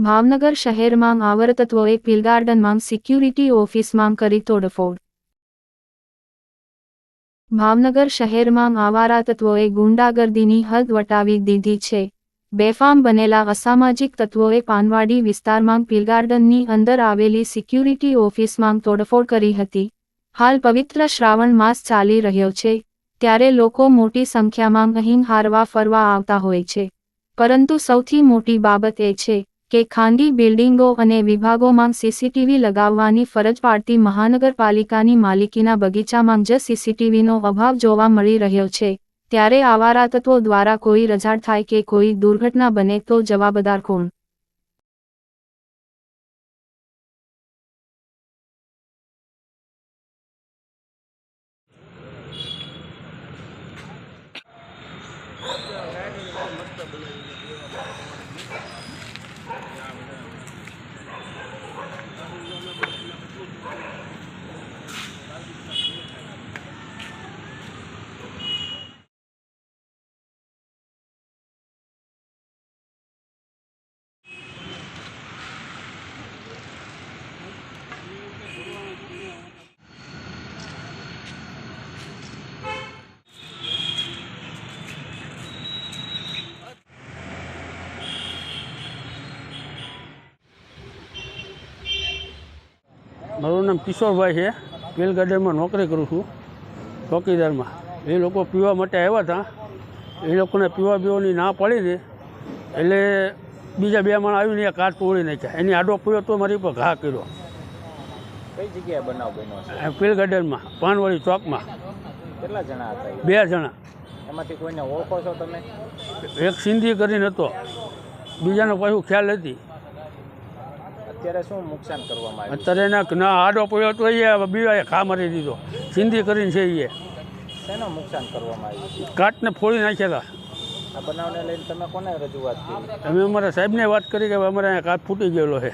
ભાવનગર શહેરમાં આવરતત્વોએ પિલગાર્ડનમાં સિક્યુરિટી ઓફિસમાં કરી તોડફોડ. ભાવનગર શહેરમાં આવારા તત્વોએ ગુંડાગર્દીની હદ વટાવી દીધી છે. બેફામ બનેલા અસામાજિક તત્વોએ પાનવાડી વિસ્તારમાં પિલગાર્ડનની અંદર આવેલી સિક્યુરિટી ઓફિસમાં તોડફોડ કરી હતી. હાલ પવિત્ર શ્રાવણ માસ ચાલી રહ્યો છે, ત્યારે લોકો મોટી સંખ્યામાં અહીં હારવા ફરવા આવતા હોય છે. પરંતુ સૌથી મોટી બાબત એ છે કે ખાનગી બિલ્ડિંગો અને વિભાગોમાં સીસીટીવી લગાવવાની ફરજ પાડતી મહાનગરપાલિકાની માલિકીના બગીચામાં જ સીસીટીવીનો અભાવ જોવા મળી રહ્યો છે. ત્યારે આવારા તત્વો દ્વારા કોઈ રજાડ થાય કે કોઈ દુર્ઘટના બને તો જવાબદાર કોણ? મારું નામ કિશોરભાઈ છે. વેલ ગાર્ડનમાં નોકરી કરું છું. ચોકીદારમાં. એ લોકો પીવા માટે આવ્યા હતા. એ લોકોને પીવા પીવાની ના પડી ને એટલે બીજા બે માણસ આવીને એ કાચ તોડી નાખ્યા. એની આડો પીવો તો મારી ઉપર ઘા કર્યો. કઈ જગ્યાએ બનાવ બન્યો છે? આ ગાર્ડનમાં પાનવાડી ચોકમાં. કેટલા જણા હતા બે જણા. એમાંથી કોઈને ઓળખો છો તમે? એક સિંધી કરીને હતો. બીજાનો પાછું ખ્યાલ હતી અત્યારે શું નુકસાન કરવામાં આવ્યું અત્યારે એના ના આડો પડ્યો તો એ બીવાએ ખા મારી દીધો. સિંધી કરીને છે એ. શેનું નુકસાન કરવામાં આવ્યું કાટને ફોડી નાખ્યા હતા. આ બનાવને લઈને તમે કોને રજૂઆત કરી? અમે અમારા સાહેબને વાત કરી કે અમારે અહીંયા કાટ ફૂટી ગયેલો છે.